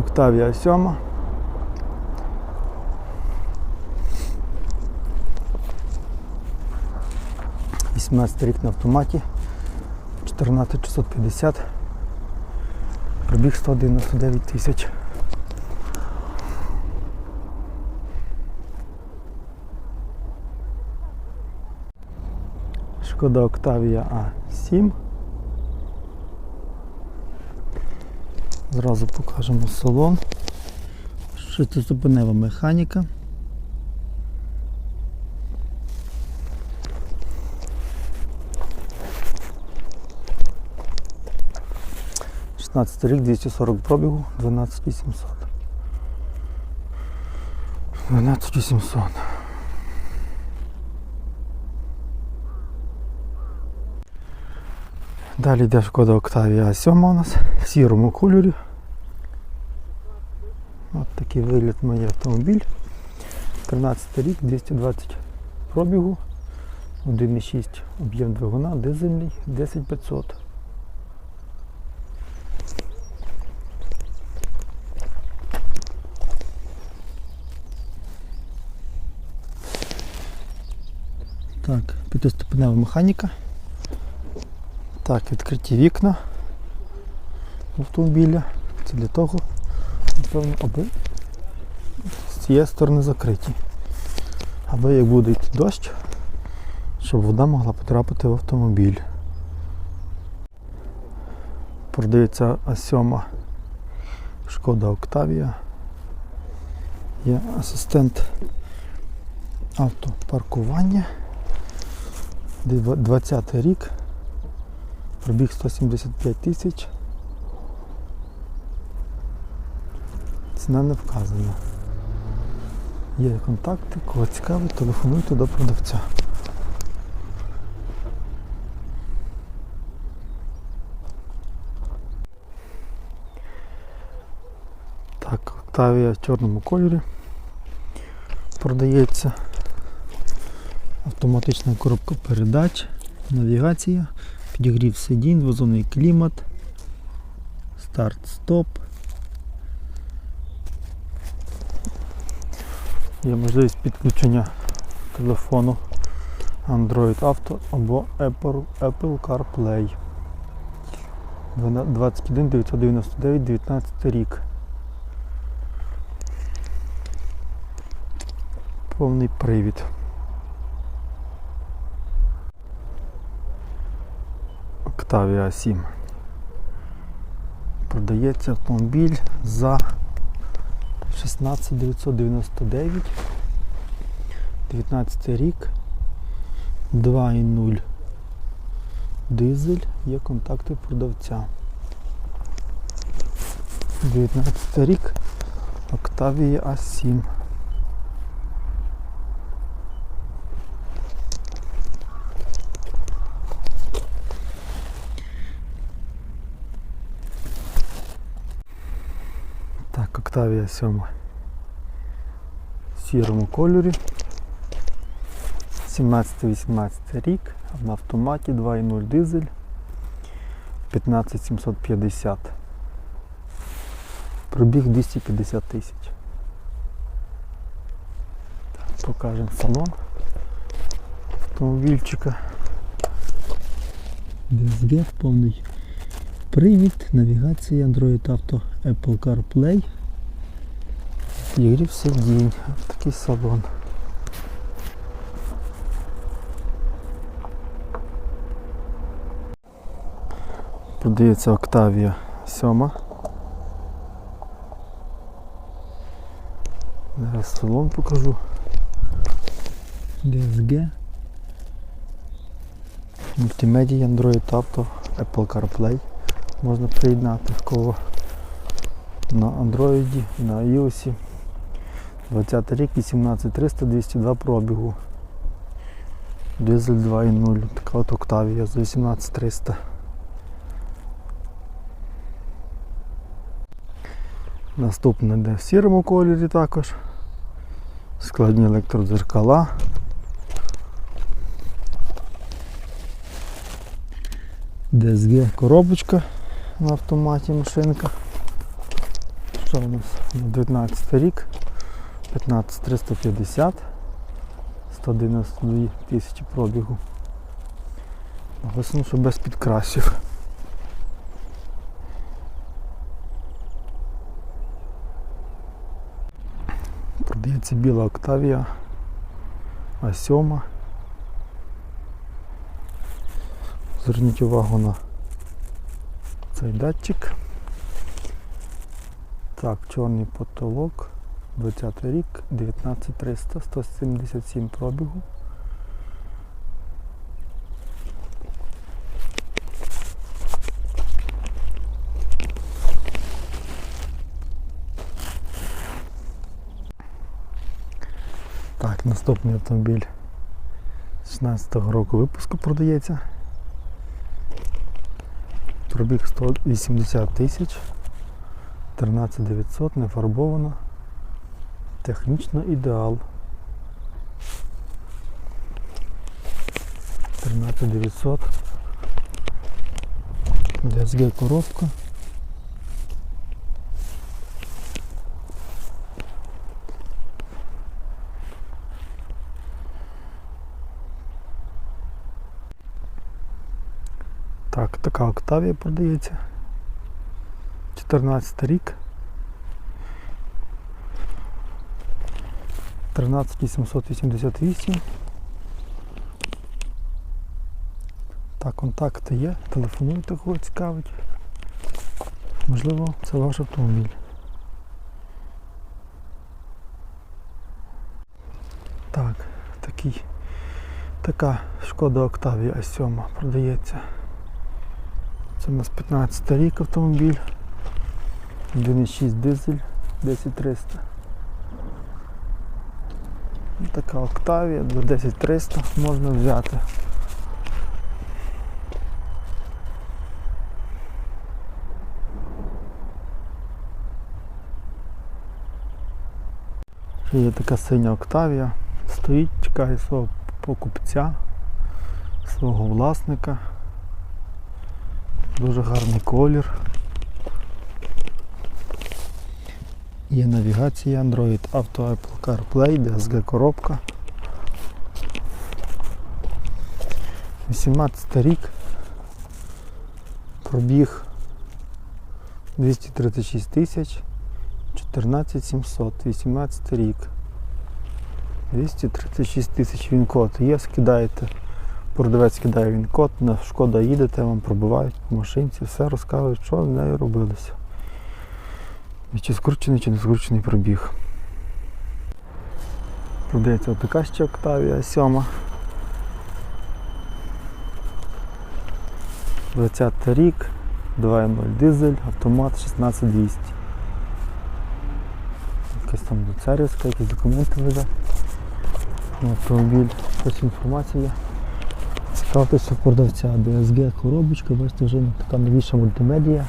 Октавія 7. Вісімнадцятий рік на автоматі. 14650. Пробіг 199 тисяч. Шкода Октавія А7. Зразу покажемо салон. Шестиступенева механіка. Шістнадцятий рік, 240 пробігу, 12800. 12800. Далі йде шкода Октавія А7 у нас в сірому кольорі. От такий вигляд має автомобіль. 13 рік, 220 пробігу, 1,6 об'єм двигуна, дизельний, 10500. Так, п'ятиступенева механіка. Так, відкриті вікна автомобіля. Це для того, аби з цієї сторони закриті. Аби як буде йти дощ, щоб вода могла потрапити в автомобіль. Продається А7 Шкода Октавія. Є асистент автопаркування. 20 рік. Пробіг 175 тисяч. Ціна не вказана. Є контакти, кого цікавить, телефонуйте до продавця. Так, Октавія в чорному кольорі продається. Автоматична коробка передач, навігація, підігрів сидінь, двозонний клімат, старт-стоп. Є можливість підключення телефону Android Auto або Apple, Apple CarPlay. 21 999 19 рік. Повний привід. Octavia 7. Продається автомобіль за 16999. 19 рік. 2.0 дизель. Є контакти продавця. 19 рік. Octavia A7. Так, Октавія 7 в сірому кольорі. 17-18 рік, на автоматі 2.0 дизель 15750. Пробіг 250 тисяч. Покажемо салон автомобільчика. DSG, повний привід, навігація, Android Auto, Apple CarPlay. Підігрів сидінь. Ось такий салон. Продається Octavia 7. Зараз салон покажу. DSG. Мультимедія, Android Auto, Apple CarPlay. Можна приєднати в кого на Android, на iOS. 20 рік, 18300, 202 пробігу. Дизель 2.0, така от Octavia за 18300. Наступне йде в сірому кольорі також. Складні електродзеркала. DSG коробочка на автоматі машинка. Що у нас? 19 рік, 15350, 192 тисячі пробігу. Що без підкрасів. Продається біла Октавія А7. Зверніть увагу на цей датчик. Так, чорний потолок, 20 рік, 19300, 177 пробігу. Так, наступний автомобіль 16-го року випуску продається. Пробіг 180 тисяч. 13900, не фарбовано. Технічно ідеал. 13900. DSG коробка. Так, така Октавія продається. 14 рік. 13888. Так, контакти є, телефонуйте, кого цікавить. Можливо, це ваш автомобіль. Так, такий, така шкода Октавія А7 продається. Це у нас 15 рік автомобіль. 1,6 дизель 10300. Ну, Така Октавія до 10300 можна взяти. Є така синя Октавія. Стоїть, чекає свого покупця, свого власника. Дуже гарний колір. Є навігація Android Auto Apple CarPlay, DSG коробка. 18 рік. Пробіг 236 тисяч 14 700, 18 рік. 236 тисяч він код. Є, скидаєте. Продавець кидає він код, на шкода їдете, вам пробивають по машинці, все розказують, що з нею робилося. І чи скручений, чи не скручений пробіг. Продається отака ще Октавія 7. 20 рік, 2.0 дизель, автомат 16200. Якась там царівська, якісь документи веде. Автомобіль, ось інформація. Цікавтеся продавця DSG коробочка, бачите, вже така новіша мультимедія.